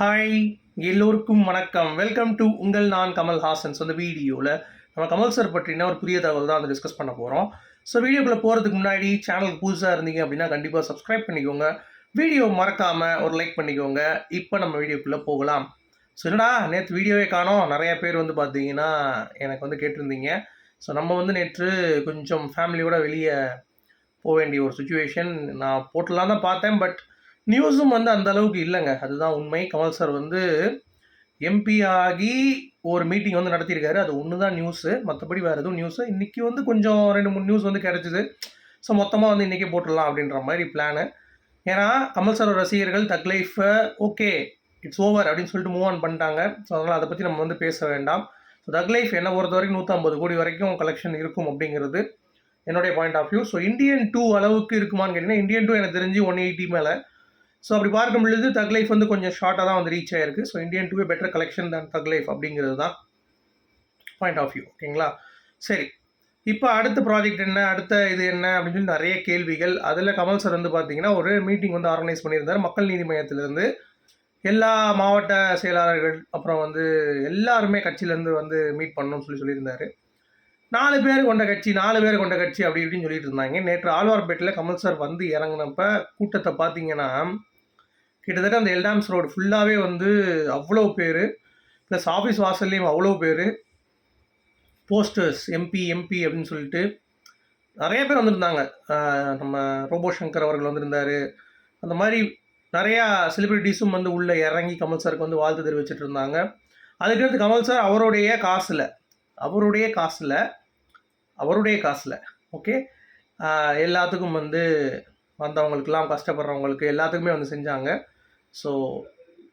Hi எல்லோருக்கும் வணக்கம். Welcome to உங்கள் நான் கமல் ஹாசன்ஸ் அந்த வீடியோவில் நம்ம கமல் சார் பற்றின ஒரு புதிய தகவல் தான் அதை டிஸ்கஸ் பண்ண போகிறோம் ஸோ வீடியோக்குள்ளே போகிறதுக்கு முன்னாடி சேனலுக்கு புதுசாக இருந்தீங்க அப்படின்னா கண்டிப்பாக சப்ஸ்கிரைப் பண்ணிக்கோங்க. வீடியோ மறக்காமல் ஒரு லைக் பண்ணிக்கோங்க. இப்போ நம்ம வீடியோக்குள்ளே போகலாம். ஸோ என்னடா நேற்று வீடியோவே காணோம். நிறைய பேர் வந்து பார்த்தீங்கன்னா எனக்கு வந்து கேட்டிருந்தீங்க. ஸோ நம்ம வந்து நேற்று கொஞ்சம் ஃபேமிலியோட வெளியே போக வேண்டிய ஒரு சுச்சுவேஷன் நான் போட்டலாம் தான் பார்த்தேன். பட் நியூஸும் வந்து அந்த அளவுக்கு இல்லைங்க. அதுதான் உண்மை. கமல் சார் வந்து எம்பி ஆகி ஒரு மீட்டிங் வந்து நடத்தியிருக்காரு. அது ஒன்று தான் நியூஸு மற்றபடி வேறு எதுவும் நியூஸு இன்றைக்கி வந்து கொஞ்சம் ரெண்டு மூணு நியூஸ் வந்து கிடச்சிது. ஸோ மொத்தமாக வந்து இன்றைக்கி போட்டுடலாம் அப்படின்ற மாதிரி பிளானு ஏன்னா கமல் சார் ரசிகர்கள் தக் லைஃப்பை ஓகே இட்ஸ் ஓவர் அப்படின்னு சொல்லிட்டு மூவ் ஆன் பண்ணிட்டாங்க. ஸோ அதனால் அதை பற்றி நம்ம வந்து பேச வேண்டாம். ஸோ தக் லைஃப் என்னை பொறுத்த வரைக்கும் நூற்றம்பது கோடி வரைக்கும் கலெக்ஷன் இருக்கும் அப்படிங்கிறது என்னுடைய point of view so Indian two அளவுக்கு இருக்குமான்னு கேட்டிங்கன்னா இந்தியன் டூ எனக்கு தெரிஞ்சு ஒன் எயிட்டி மேலே. ஸோ அப்படி பார்க்கும் பொழுது தக் லைஃப் வந்து கொஞ்சம் ஷார்ட்டாக தான் வந்து ரீச் ஆயிருக்கு. So Indian two way better collection தான் தக் லைஃப் அப்படிங்கிறது தான் பாயிண்ட் ஆஃப் வியூ ஓகேங்களா சரி. இப்போ அடுத்த ப்ராஜெக்ட் என்ன? அடுத்த இது என்ன? அப்படின்னு சொல்லி நிறைய கேள்விகள். அதில் கமல் சார் வந்து பார்த்தீங்கன்னா ஒரு மீட்டிங் வந்து ஆர்கனைஸ் பண்ணியிருந்தார். மக்கள் நீதி மையத்திலேருந்து எல்லா மாவட்ட செயலாளர்கள் அப்புறம் வந்து எல்லாருமே கட்சியிலேருந்து வந்து மீட் பண்ணணும்னு சொல்லி சொல்லியிருந்தார். நாலு பேர் கொண்ட கட்சி நாலு பேர் கொண்ட கட்சி அப்படி இப்படின்னு சொல்லிட்டு இருந்தாங்க. நேற்று ஆழ்வார்பேட்டில் கமல் சார் வந்து இறங்கினப்ப கூட்டத்தை பார்த்தீங்கன்னா கிட்டத்தட்ட அந்த எல்டாம்ஸ் ரோடு ஃபுல்லாகவே வந்து அவ்வளோ பேர் ப்ளஸ் ஆஃபீஸ் வாசல்லையும் அவ்வளோ பேர் போஸ்டர்ஸ் எம்பி எம்பி அப்படின்னு சொல்லிட்டு நிறைய பேர் வந்திருந்தாங்க. நம்ம ரோபோ சங்கர் அவர்கள் வந்திருந்தார். அந்த மாதிரி நிறையா செலிப்ரிட்டிஸும் வந்து உள்ளே இறங்கி கமல் சாருக்கு வந்து வாழ்த்து தெரிவிச்சிட்டு இருந்தாங்க. அதுக்கடுத்து கமல் சார் அவருடைய காசில் அவருடைய காசில் அவருடைய காசில் ஓகே எல்லாத்துக்கும் வந்து வந்தவங்களுக்கெல்லாம் கஷ்டப்படுறவங்களுக்கு எல்லாத்துக்குமே வந்து செஞ்சாங்க. ஸோ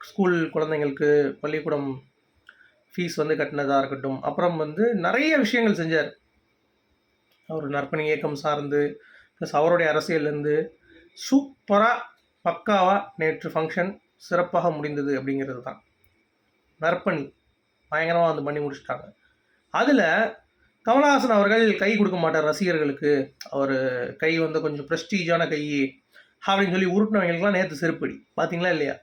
ஸ்கூல் குழந்தைங்களுக்கு பள்ளிக்கூடம் ஃபீஸ் வந்து கட்டினதாக இருக்கட்டும். அப்புறம் வந்து நிறைய விஷயங்கள் செஞ்சார். அவர் நற்பணி இயக்கம் சார்ந்து ப்ளஸ் அவருடைய அரசியல்லேருந்து சூப்பராக பக்காவாக நேற்று ஃபங்க்ஷன் சிறப்பாக முடிந்தது அப்படிங்கிறது தான். நற்பணி. பயங்கரமாக வந்து பண்ணி முடிச்சுட்டாங்க. அதில் கமலஹாசன் அவர்கள் கை கொடுக்க மாட்டார் ரசிகர்களுக்கு. அவர் கை வந்து கொஞ்சம் ப்ரெஸ்டீஜான கை. அப்படின்னு சொல்லி உருட்டினவங்களுக்குலாம் நேற்று செருப்படி. பார்த்தீங்களா இல்லையா?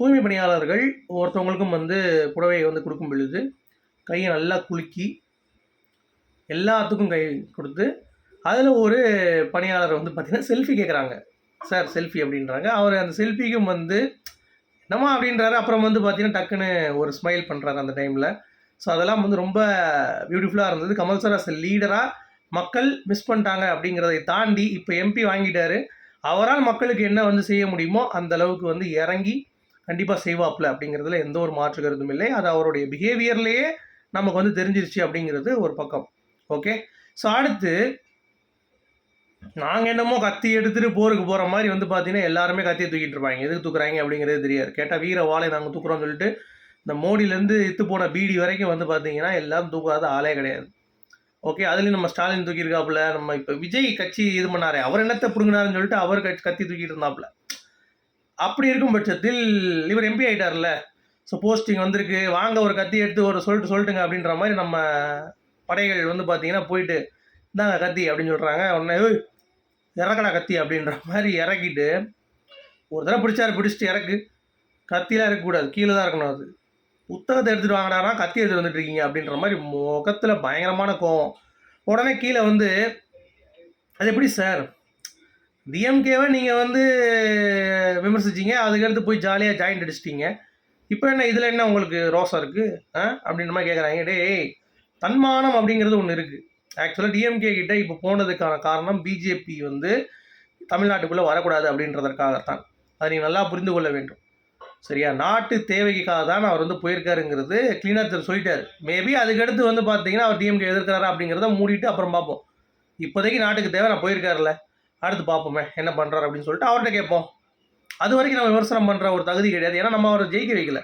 தூய்மை பணியாளர்கள் ஒருத்தவங்களுக்கும் வந்து புடவையை வந்து கொடுக்கும் பொழுது கையை நல்லா குலுக்கி எல்லாத்துக்கும் கை கொடுத்து அதில் ஒரு பணியாளர் வந்து பார்த்திங்கன்னா செல்ஃபி கேட்குறாங்க சார் செல்ஃபி அப்படின்றாங்க. அவர் அந்த செல்ஃபிக்கும் வந்து என்னம்மா? அப்படின்றாரு. அப்புறம் வந்து பார்த்தீங்கன்னா டக்குன்னு ஒரு ஸ்மைல் பண்ணுறாரு அந்த டைமில் ஸோ அதெல்லாம் வந்து ரொம்ப பியூட்டிஃபுல்லாக இருந்தது. கமல் சார் அஸ் லீடராக மக்கள் மிஸ் பண்ணிட்டாங்க அப்படிங்கிறதை தாண்டி இப்போ எம்பி வாங்கிட்டாரு. அவரால் மக்களுக்கு என்ன வந்து செய்ய முடியுமோ அந்த அளவுக்கு வந்து இறங்கி கண்டிப்பாக செய்வாப்ல அப்படிங்கிறதுல எந்த ஒரு மாற்று கருத்தும் இல்லை. அது அவருடைய பிஹேவியர்லேயே நமக்கு வந்து தெரிஞ்சிருச்சு அப்படிங்கிறது ஒரு பக்கம். ஓகே ஸோ அடுத்து நாங்கள் என்னமோ கத்தி எடுத்துகிட்டு போருக்கு போகிற மாதிரி வந்து பார்த்தீங்கன்னா எல்லாருமே கத்தியை தூக்கிட்டு இருப்பாங்க. எதுக்கு தூக்குறாங்க அப்படிங்கிறது தெரியாது. கேட்டால் வீர வாழை நாங்கள் தூக்குறோம்னு சொல்லிட்டு இந்த மோடியிலேருந்து இத்து போன பீடி வரைக்கும் வந்து பார்த்தீங்கன்னா எல்லாம் தூக்காத ஆளே கிடையாது. ஓகே அதுலேயும் நம்ம ஸ்டாலின் தூக்கியிருக்காப்புல நம்ம இப்போ விஜய் கட்சி இது பண்ணாரே அவர் என்னத்தை பிடுங்கினாருன்னு சொல்லிட்டு அவர் கட்சி கத்தி தூக்கிட்டு இருந்தாப்புல. அப்படி இருக்கும் பட்சத்தில் இவர் எம்பி ஆகிட்டார்ல ஸோ போஸ்டிங் வந்திருக்கு. வாங்க ஒரு கத்தி எடுத்து ஒரு சொல்லிட்டு சொல்லிட்டுங்க அப்படின்ற மாதிரி நம்ம படைகள் வந்து பார்த்தீங்கன்னா போயிட்டு இந்தாங்க கத்தி அப்படின்னு சொல்கிறாங்க உடனே இறக்கடா கத்தி அப்படின்ற மாதிரி இறக்கிட்டு ஒரு தடவை பிடிச்சாரு பிடிச்சிட்டு இறக்கு. கத்திலாம் இருக்கக்கூடாது கீழே தான் இருக்கணும் அது. புத்தகத்தை எடுத்துகிட்டு வாங்கினாரா கத்தி எடுத்துகிட்டு வந்துட்டு இருக்கீங்க அப்படின்ற மாதிரி முகத்தில் பயங்கரமான கோவம். உடனே கீழே வந்து அது எப்படி சார்? டிஎம்கேவை நீங்கள் வந்து விமர்சிச்சீங்க அதுக்கடுத்து போய் ஜாலியாக ஜாயிண்ட் அடிச்சிட்டீங்க. இப்போ என்ன இதில் என்ன உங்களுக்கு ரோசா இருக்குது ஆ? அப்படின்ற மாதிரி கேட்குறாங்க டேய் தன்மானம் அப்படிங்கிறது ஒன்று இருக்குது ஆக்சுவலாக டிஎம்கே கிட்ட இப்போ போனதுக்கான காரணம் பிஜேபி வந்து தமிழ்நாட்டுக்குள்ளே வரக்கூடாது அப்படின்றதற்காகத்தான். அதை நீங்கள் நல்லா புரிந்து கொள்ள வேண்டும். சரியா? நாட்டு தேவைக்காக தான் அவர் வந்து போயிருக்காருங்கிறது கிளீனர் சொல்லிட்டார். மேபி அதுக்கடுத்து வந்து பார்த்தீங்கன்னா அவர் டிஎம்கே எதிர்க்கிறாரா அப்படிங்கிறத மூடிட்டு அப்புறம் பார்ப்போம் இப்போதைக்கு நாட்டுக்கு தேவை நான் போயிருக்காருல்ல. அடுத்து பார்ப்போமே என்ன பண்ணுறாரு அப்படின்னு சொல்லிட்டு அவர்கிட்ட கேட்போம். அது வரைக்கும் நம்ம விமர்சனம் பண்ணுற ஒரு தகுதி கிடையாது. ஏன்னா நம்ம அவரை ஜெயிக்க வைக்கல.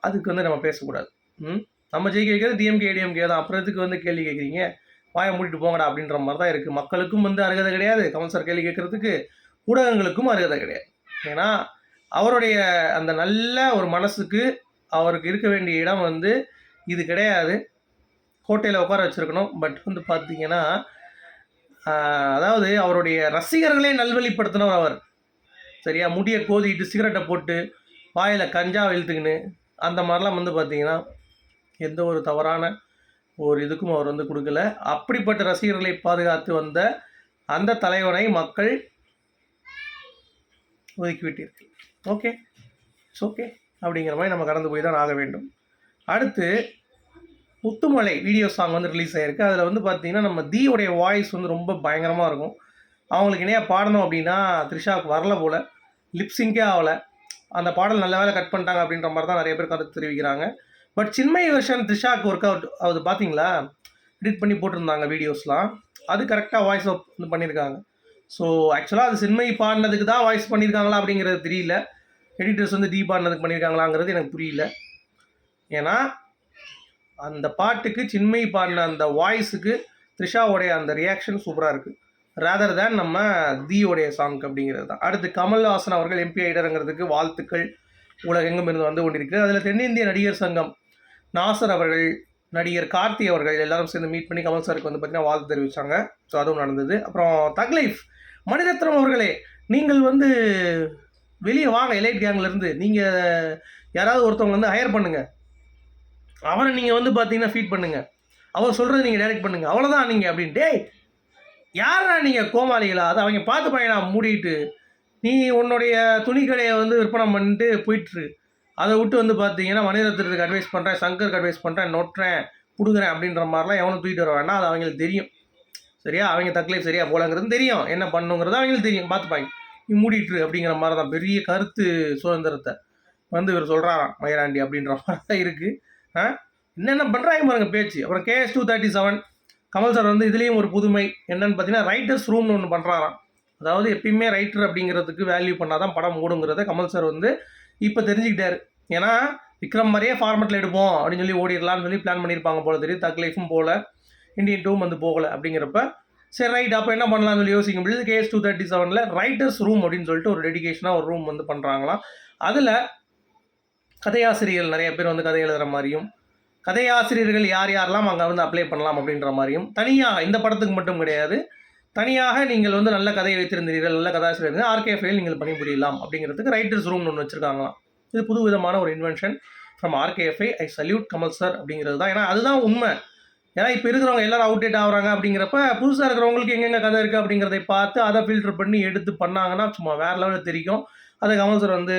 அதுக்கு வந்து நம்ம பேசக்கூடாது. ம்? நம்ம ஜெயிக்க வைக்கிறது டிஎம்கே டிஎம்கே தான். அப்புறம் இதுக்கு வந்து கேள்வி கேட்குறீங்க? வாயை மூடிட்டு போங்கடா அப்படின்ற மாதிரி தான் இருக்குது மக்களுக்கும் வந்து அருகதை கிடையாது. கமல் சார் கேள்வி கேட்குறதுக்கு ஊடகங்களுக்கும் அருகதை கிடையாது. ஏன்னா அவருடைய அந்த நல்ல ஒரு மனசுக்கு அவருக்கு இருக்க வேண்டிய இடம் வந்து இது கிடையாது. கோட்டையில் உட்கார வச்சுருக்கணும். பட் வந்து பார்த்தீங்கன்னா அதாவது அவருடைய ரசிகர்களே நல்வழிப்படுத்தினவர் அவர். சரியா? முடியை கோதிட்டு சிகரெட்டை போட்டு வாயில் கஞ்சா வெளுத்துக்கின்னு அந்த மாதிரிலாம் வந்து பார்த்தீங்கன்னா எந்த ஒரு தவறான ஒரு இதுக்கும் அவர் வந்து கொடுக்கல. அப்படிப்பட்ட ரசிகர்களை பாதுகாத்து வந்த அந்த தலைவனை மக்கள் ஒதுக்கிவிட்டீர்கள் ஓகே இட்ஸ் ஓகே அப்படிங்கிற மாதிரி நம்ம கடந்து போய் தான் ஆக வேண்டும். அடுத்து முத்துமலை வீடியோ சாங் வந்து ரிலீஸ் ஆகிருக்கு அதில் வந்து பார்த்தீங்கன்னா நம்ம தீயோடைய வாய்ஸ் வந்து ரொம்ப பயங்கரமாக இருக்கும். அவங்களுக்கு இணையாக பாடணும் அப்படின்னா த்ரிஷாவுக்கு வரல போல். லிப்ஸிங்கே ஆகலை. அந்த பாடல் நல்ல வேலை கட் பண்ணிட்டாங்க அப்படின்ற மாதிரி தான் நிறைய பேர் கருத்து தெரிவிக்கிறாங்க. பட் சின்மய் வெர்ஷன் த்ரிஷாவுக்கு ஒர்க் அவுட் அது பார்த்தீங்களா எடிட் பண்ணி போட்டிருந்தாங்க வீடியோஸ்லாம் அது கரெக்டாக வாய்ஸ் வந்து பண்ணியிருக்காங்க ஸோ ஆக்சுவலாக அது சின்மை பாடினதுக்கு தான் வாய்ஸ் பண்ணியிருக்காங்களா அப்படிங்கிறது தெரியல. எடிட்டர்ஸ் வந்து தீபானதுக்கு பண்ணியிருக்காங்களாங்கிறது எனக்கு புரியல. ஏன்னா அந்த பாட்டுக்கு சின்மை பாடின அந்த வாய்ஸுக்கு த்ரிஷாவோடைய அந்த ரியாக்ஷன் சூப்பராக இருக்குது ரேதர் தேன் நம்ம தீயோடைய சாங் அப்படிங்கிறது தான். அடுத்து கமல்ஹாசன் அவர்கள் எம்பி ஆயிடறங்கிறதுக்கு வாழ்த்துக்கள். உலகெங்கும் இருந்து வந்து கொண்டிருக்கு அதில் தென்னிந்திய நடிகர் சங்கம் நாசர் அவர்கள் நடிகர் கார்த்தி அவர்கள் எல்லாரும் சேர்ந்து மீட் பண்ணி கமல் சாருக்கு வந்து பார்த்தீங்கன்னா வாழ்த்து தெரிவித்தாங்க ஸோ அதுவும் நடந்தது. அப்புறம் தக்லைஃப் மணிரத்னம் அவர்களே நீங்கள் வந்து வெளியே வாங்க எலைட் கேங்லேருந்து நீங்கள் யாராவது ஒருத்தவங்க வந்து ஹையர் பண்ணுங்கள் அவரை நீங்கள் வந்து பார்த்தீங்கன்னா ஃபீட் பண்ணுங்கள் அவர் சொல்கிறது நீங்கள் டைரக்ட் பண்ணுங்கள் அவ்வளோதான் நீங்கள் அப்படின்ட்டு யாரா நீங்கள் கோமாளிகளா? அதை அவங்க பார்த்து பையனா மூடிட்டு நீ உன்னுடைய துணி கடையை வந்து விற்பனை பண்ணிட்டு போயிட்டுரு. அதை விட்டு வந்து பார்த்தீங்கன்னா மணிரத்னத்துக்கு அட்வைஸ் பண்ணுறேன் சங்கருக்கு அட்வைஸ் பண்ணுறேன் நொட்டுறேன் கொடுக்குறேன் அப்படின்ற மாதிரிலாம் எவனும் தூக்கிட்டு வர வேண்டாம். அது அவங்களுக்கு தெரியும். சரியா? அவங்க தக்லைஃப் சரியா போகலாங்கிறது தெரியும். என்ன பண்ணுங்கிறது அவங்களுக்கு தெரியும். பார்த்துப்பாங்க மூடிட்டுரு அப்படிங்கிற மாதிரி தான் பெரிய கருத்து சுதந்திரத்தை வந்து இவர் சொல்கிறாராம் மயிராண்டி அப்படின்ற மாதிரி தான் இருக்குது ஆ? என்னென்ன பண்ணுறாங்க பாருங்க பேச்சு. அப்புறம் KS two thirty seven Kamal sir வந்து இதுலேயும் ஒரு புதுமை. என்னன்னு பார்த்தீங்கன்னா ரைட்டர்ஸ் ரூம்னு ஒன்று பண்ணுறாராம் அதாவது எப்பயுமே ரைட்டர் அப்படிங்கிறதுக்கு வேல்யூ பண்ணால் தான் படம் மூடுங்கிறத கமல் சார் வந்து இப்போ தெரிஞ்சுக்கிட்டார். ஏன்னா விக்ரம் மாதிரியே ஃபார்மெட்டில் எடுப்போம் அப்படின்னு சொல்லி ஓடிடலாம்னு சொல்லி பிளான் பண்ணியிருப்பாங்க போல தெரியும் தக் லைஃபும் போகல இந்தியன் டூவும் வந்து போகலை அப்படிங்கிறப்ப சரி ரைட் அப்போ என்ன பண்ணலாம்னு சொல்லி யோசிக்க முடியுது கேஎஸ் டூ தேர்ட்டி செவனில் ரைட்டர்ஸ் ரூம் அப்படின்னு சொல்லிட்டு ஒரு டெடிக்கேஷனாக ஒரு ரூம் வந்து பண்ணுறாங்களாம் அதில் கதையாசிரியர்கள் நிறைய பேர் வந்து கதை எழுதுகிற மாதிரியும் கதையாசிரியர்கள் யார் யாரெல்லாம் அங்கே வந்து அப்ளை பண்ணலாம் அப்படின்ற மாதிரியும் தனியாக இந்த படத்துக்கு மட்டும் கிடையாது. தனியாக நீங்கள் வந்து நல்ல கதையை வைத்திருந்தீர்கள் நல்ல கதாசிரியர் ஆர்கேஎஃப்ஐயில் நீங்கள் பணிபுரியலாம் அப்படிங்கிறதுக்கு ரைட்டர்ஸ் ரூம்னு ஒன்று வச்சுருக்காங்களாம். இது புது விதமான ஒரு invention from R K F I I salute Kamal sir அப்படிங்கிறது தான். ஏன்னா அதுதான் உண்மை. ஏன்னா இப்போ இருக்கிறவங்க எல்லாரும் அவுடேட் ஆகுறாங்க அப்படிங்கிறப்ப புதுசாக இருக்கிறவங்களுக்கு எங்கெங்கே கதை இருக்குது அப்படிங்கிறதை பார்த்து அதை ஃபில்டர் பண்ணி எடுத்து பண்ணாங்கன்னா சும்மா வேறு லெவலில் தெரியும் அதை கமல் சார் வந்து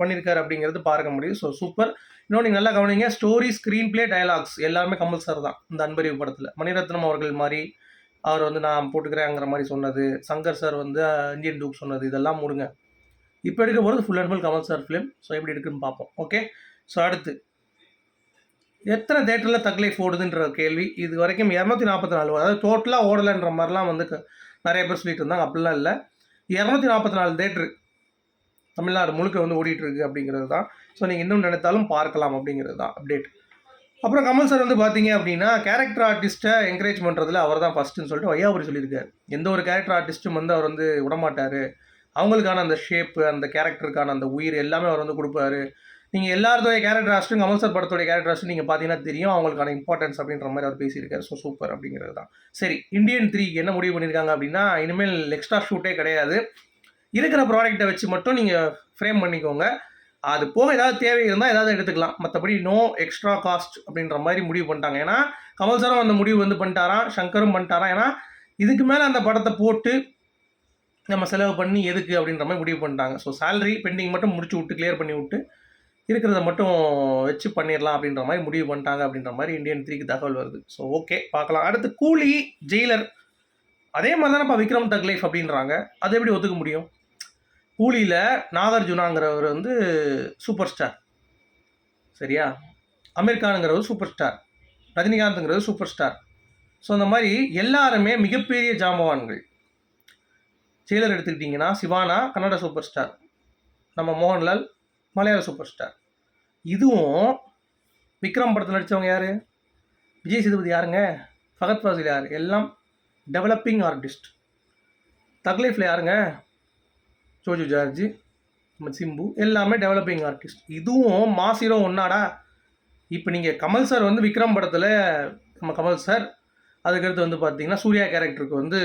பண்ணியிருக்காரு அப்படிங்கிறது பார்க்க முடியும். ஸோ சூப்பர் இன்னொன்று நீங்கள் நல்லா கவனிங்க ஸ்டோரி ஸ்க்ரீன் பிளே டயலாக்ஸ் எல்லாருமே கமல் சார் தான். இந்த அன்பறிவு படத்தில். மணிரத்னம் அவர்கள் மாதிரி அவர் வந்து நான் போட்டுக்கிறேங்கிற மாதிரி சொன்னது சங்கர் சார் வந்து இந்தியன் டூப் சொன்னது இதெல்லாம் முடுங்க. இப்போ எடுக்க போகிறது full and full Kamal sir film so எப்படி இருக்குன்னு பார்ப்போம். ஓகே ஸோ அடுத்து. எத்தனை தேட்டரில் தக்லைஃப் ஓடுதுன்ற கேள்வி? இது வரைக்கும் இரநூத்தி நாற்பத்தி நாலு அதாவது டோட்டலாக ஓடலைன்ற மாதிரிலாம் வந்து நிறைய பேர் சொல்லிட்டு இருந்தாங்க. அப்படிலாம் இல்லை. இரநூத்தி நாற்பத்தி நாலு தேட்டரு தமிழ்நாடு முழுக்க வந்து ஓடிட்டுருக்கு அப்படிங்கிறது தான். ஸோ நீங்கள் இன்னும் நினைத்தாலும் பார்க்கலாம் அப்படிங்கிறது தான் அப்டேட் அப்புறம் கமல் சார் வந்து பார்த்தீங்க அப்படின்னா கேரக்டர் ஆர்டிஸ்ட்டை என்கரேஜ் பண்ணுறதுல அவர் தான் ஃபஸ்ட்டுன்னு சொல்லிட்டு வையாபுரி சொல்லியிருக்காரு. எந்த ஒரு கேரக்டர் ஆர்டிஸ்ட்டும் வந்து அவர் வந்து விடமாட்டார். அவங்களுக்கான அந்த ஷேப்பு அந்த கேரக்டருக்கான அந்த உயிர் எல்லாமே அவர் வந்து கொடுப்பாரு. நீங்கள் எல்லாருடைய கேரக்டர் ஆஸ்ட்டும் கமல் சார் படத்துடைய கேரக்டர் ஆஸ்ட்டும் நீங்கள் பார்த்தீங்கன்னா தெரியும் அவங்களுக்கான இம்பார்ட்டன்ஸ் அப்படின்ற மாதிரி அவர் பேசியிருக்காரு. ஸோ சூப்பர் அப்படிங்கிறது தான். சரி இந்தியன் த்ரீக்கு என்ன முடிவு பண்ணியிருக்காங்க அப்படின்னா இனிமேல் எக்ஸ்ட்ரா ஷூட்டே கிடையாது. இருக்கிற ப்ராடக்ட்டை வச்சு மட்டும் நீங்கள் ஃப்ரேம் பண்ணிக்கோங்க. அது போக ஏதாவது தேவை இருந்தால் ஏதாவது எடுத்துக்கலாம். மற்றபடி நோ எக்ஸ்ட்ரா காஸ்ட் அப்படின்ற மாதிரி முடிவு பண்ணிட்டாங்க. ஏன்னா கமல் சாரும் அந்த முடிவு வந்து பண்ணிட்டாராம் சங்கரும் பண்ணிட்டாராம். ஏன்னா இதுக்கு மேலே அந்த படத்தை போட்டு நம்ம செலவு பண்ணி எதுக்கு அப்படின்ற மாதிரி முடிவு பண்ணிட்டாங்க. ஸோ சேலரி பெண்டிங் மட்டும் முடிச்சு விட்டு கிளியர் பண்ணி விட்டு இருக்கிறத மட்டும் வச்சு பண்ணிடலாம் அப்படின்ற மாதிரி முடிவு பண்ணிட்டாங்க அப்படின்ற மாதிரி இந்தியன் த்ரீக்கு தகவல் வருது. ஸோ ஓகே பார்க்கலாம். அடுத்து கூலி ஜெயிலர். அதே மாதிரி தானேப்பா விக்ரம் தக் லைஃப் அப்படின்றாங்க. அது எப்படி ஒத்துக்க முடியும்? கூலியில் நாகார்ஜுனாங்கிறவர் வந்து சூப்பர் ஸ்டார் சரியா? அமீர்கானுங்கிறவர் சூப்பர் ஸ்டார் ரஜினிகாந்த்ங்கிறது சூப்பர் ஸ்டார் ஸோ அந்த மாதிரி எல்லாருமே மிகப்பெரிய ஜாம்பவான்கள். ஜெயிலர் எடுத்துக்கிட்டிங்கன்னா சிவானா கன்னட சூப்பர் ஸ்டார் நம்ம மோகன்லால் மலையாள சூப்பர் ஸ்டார் இதுவும் விக்ரம் படத்தில் நடித்தவங்க யார்? விஜய் சேதுபதி யாருங்க? ஃபகத் ஃபாசில் யார்? எல்லாம் டெவலப்பிங் ஆர்டிஸ்ட் தக்லீஃபில் யாருங்க? ஜோஜு ஜார்ஜி நம்ம சிம்பு எல்லாமே டெவலப்பிங் ஆர்டிஸ்ட் இதுவும் மாசிரோ ஒன்னாடா. இப்போ நீங்கள் கமல் சார் வந்து விக்ரம் படத்தில் நம்ம கமல் சார் அதுக்கடுத்து வந்து பார்த்தீங்கன்னா சூர்யா கேரக்டருக்கு வந்து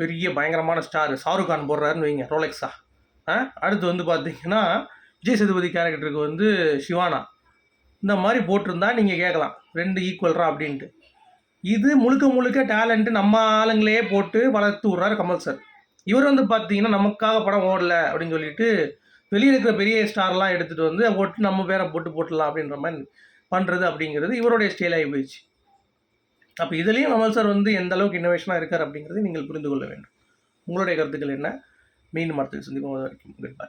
பெரிய பயங்கரமான ஸ்டார் ஷாருக் கான் போடுறாருன்னு வைங்க ரோலெக்ஸா. அடுத்து வந்து பார்த்தீங்கன்னா விஜய் சேதுபதி கேரக்டருக்கு வந்து சிவானா. இந்த மாதிரி போட்டிருந்தா நீங்கள் கேட்கலாம். ரெண்டு ஈக்குவல்ரா அப்படின்ட்டு. இது முழுக்க முழுக்க டேலண்ட்டு நம்ம ஆளுங்களே போட்டு வளர்த்து விட்றாரு கமல் சார் இவர் வந்து பார்த்தீங்கன்னா நமக்காக படம் ஓடல அப்படின்னு சொல்லிட்டு வெளியே இருக்கிற பெரிய ஸ்டார்லாம் எடுத்துகிட்டு வந்து போட்டு நம்ம பேரை போட்டு போட்டுடலாம் அப்படின்ற மாதிரி பண்ணுறது அப்படிங்கிறது இவருடைய ஸ்டைல் ஆகி போயிடுச்சு. அப்போ இதுலேயும் கமல் சார் வந்து எந்த அளவுக்கு இன்னோவேஷனாக இருக்கார் அப்படிங்கிறது நீங்கள் புரிந்து கொள்ள வேண்டும். உங்களுடைய கருத்துக்கள் என்ன? மீண்டும் மரத்துக்கு சந்திக்கும் வரைக்கும் குட் பை